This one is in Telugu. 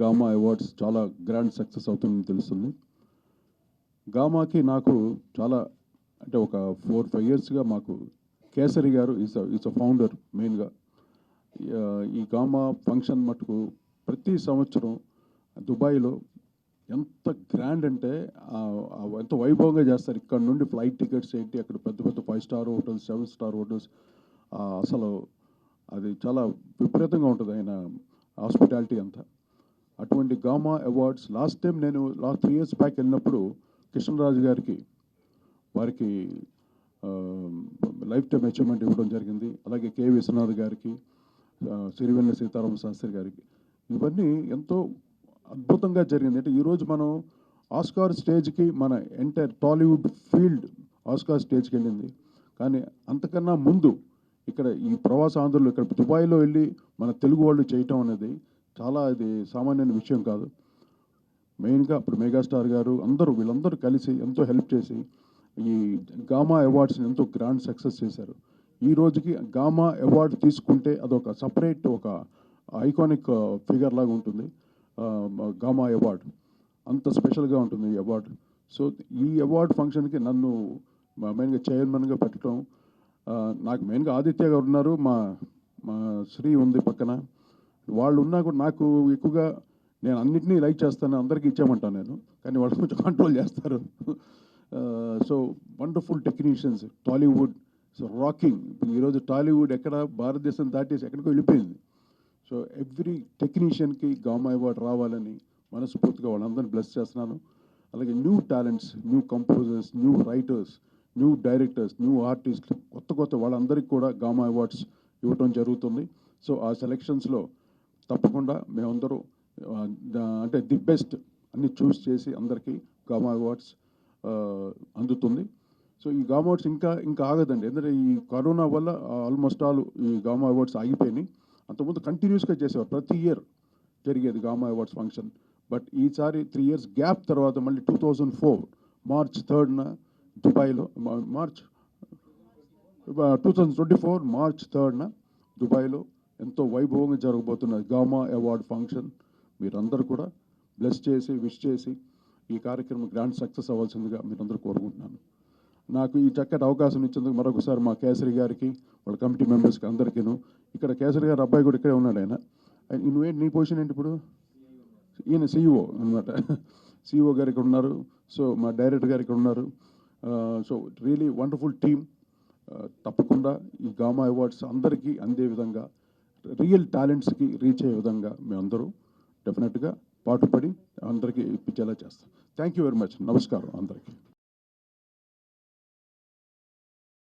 గామా అవార్డ్స్ చాలా గ్రాండ్ సక్సెస్ అవుతుందని తెలుస్తుంది. గామాకి నాకు చాలా అంటే ఒక ఫోర్ ఫైవ్ ఇయర్స్గా మాకు కేసరి గారు ఈజ్ ఈజ్ అ ఫౌండర్ మెయిన్గా. ఈ గామా ఫంక్షన్ మటుకు ప్రతి సంవత్సరం దుబాయ్లో ఎంత గ్రాండ్ అంటే ఎంత వైభవంగా చేస్తారు. ఇక్కడ నుండి ఫ్లైట్ టికెట్స్ ఏంటి అక్కడ పెద్ద పెద్ద five star hotels seven star hotels అసలు అది చాలా విపరీతంగా ఉంటుంది ఆయన హాస్పిటాలిటీ అంతా. అటువంటి గామా అవార్డ్స్ లాస్ట్ టైం నేను లాస్ట్ త్రీ ఇయర్స్ బ్యాక్ వెళ్ళినప్పుడు కృష్ణరాజు గారికి వారికి లైఫ్ టైం అచీవ్మెంట్ ఇవ్వడం జరిగింది. అలాగే కె విశ్వనాథ్ గారికి ఆ, సీతారామ శాస్త్రి గారికి. ఇవన్నీ ఎంతో అద్భుతంగా జరిగింది. అంటే ఈరోజు మనం ఆస్కార్ స్టేజ్కి మన ఎంటైర్ టాలీవుడ్ ఫీల్డ్ ఆస్కార్ స్టేజ్కి వెళ్ళింది. కానీ అంతకన్నా ముందు ఇక్కడ ఈ ప్రవాస ఆంధ్రులు ఇక్కడ దుబాయ్లో వెళ్ళి మన తెలుగు వాళ్ళు చేయటం అనేది చాలా ఇది సామాన్యమైన విషయం కాదు. మెయిన్గా ఇప్పుడు మెగాస్టార్ గారు అందరూ వీళ్ళందరూ కలిసి ఎంతో హెల్ప్ చేసి ఈ గామా అవార్డ్స్ని ఎంతో గ్రాండ్ సక్సెస్ చేశారు. ఈ రోజుకి గామా అవార్డు తీసుకుంటే అదొక సపరేట్ ఒక ఐకానిక్ ఫిగర్ లాగా ఉంటుంది. GAMA award. అంత స్పెషల్గా ఉంటుంది ఈ అవార్డు. సో ఈ అవార్డు ఫంక్షన్కి నన్ను మెయిన్గా చైర్మన్గా పెట్టడం నాకు మెయిన్గా ఆదిత్య గారు ఉన్నారు మా మా శ్రీ ఉంది పక్కన. వాళ్ళు ఉన్నా కూడా నాకు ఎక్కువగా నేను అన్నింటినీ లైక్ చేస్తాను అందరికీ ఇచ్చామంటాను నేను కానీ వాళ్ళు కొంచెం కంట్రోల్ చేస్తారు. So wonderful technicians Tollywood so rocking ఈరోజు టాలీవుడ్ ఎక్కడ భారతదేశం దాటేసి ఎక్కడికో వెళ్ళిపోయింది. సో ఎవ్రీ టెక్నీషియన్కి గామా అవార్డు రావాలని మనస్ఫూర్తిగా వాళ్ళందరినీ బ్లెస్ చేస్తున్నాను. అలాగే new talents new composers new writers new directors new artist కొత్త కొత్త వాళ్ళందరికీ కూడా గామా అవార్డ్స్ ఇవ్వటం జరుగుతుంది. సో ఆ సెలక్షన్స్లో తప్పకుండా మేమందరూ అంటే ది బెస్ట్ అన్ని చూస్ చేసి అందరికీ గామా అవార్డ్స్ అందుతుంది. సో ఈ గామా అవార్డ్స్ ఇంకా ఇంకా ఆగదండి. ఎందుకంటే ఈ కరోనా వల్ల ఆల్మోస్ట్ ఆల్ ఈ గామా అవార్డ్స్ ఆగిపోయినాయి. అంతకుముందు కంటిన్యూస్గా చేసేవారు. ప్రతి ఇయర్ జరిగేది గామా అవార్డ్స్ ఫంక్షన్. బట్ ఈసారి త్రీ ఇయర్స్ గ్యాప్ తర్వాత మళ్ళీ టూ థౌజండ్ ఫోర్ మార్చ్ థర్డ్న దుబాయ్లో మా- March two thousand twenty four March థర్డ్న దుబాయ్లో ఎంతో వైభవంగా జరగబోతున్న గామా అవార్డ్ ఫంక్షన్ మీరందరూ కూడా బ్లెస్ చేసి విష్ చేసి ఈ కార్యక్రమం గ్రాండ్ సక్సెస్ అవ్వాల్సిందిగా మీరందరూ కోరుకుంటున్నాను. నాకు ఈ చక్కటి అవకాశం ఇచ్చేందుకు మరొకసారి మా కేసరి గారికి వాళ్ళ కమిటీ మెంబర్స్కి అందరికీను. ఇక్కడ కేసరి గారు అబ్బాయి కూడా ఇక్కడే ఉన్నాడు ఆయన. నువ్వే నువ్వేంటి నీ పొజిషన్ ఏంటి ఇప్పుడు? ఈయన సిఇఓ అనమాట సిఇఓ గారు ఇక్కడ ఉన్నారు. సో మా డైరెక్టర్ గారు ఇక్కడ ఉన్నారు. సో రియలీ వండర్ఫుల్ టీమ్ తప్పకుండా ఈ గామా అవార్డ్స్ అందరికీ అందే విధంగా రియల్ టాలెంట్స్కి రీచ్ అయ్యే విధంగా మేమందరూ డెఫినెట్గా పాటుపడి అందరికీ ఇప్పించేలా చేస్తాం. థ్యాంక్ యూ వెరీ మచ్ నమస్కారం అందరికీ.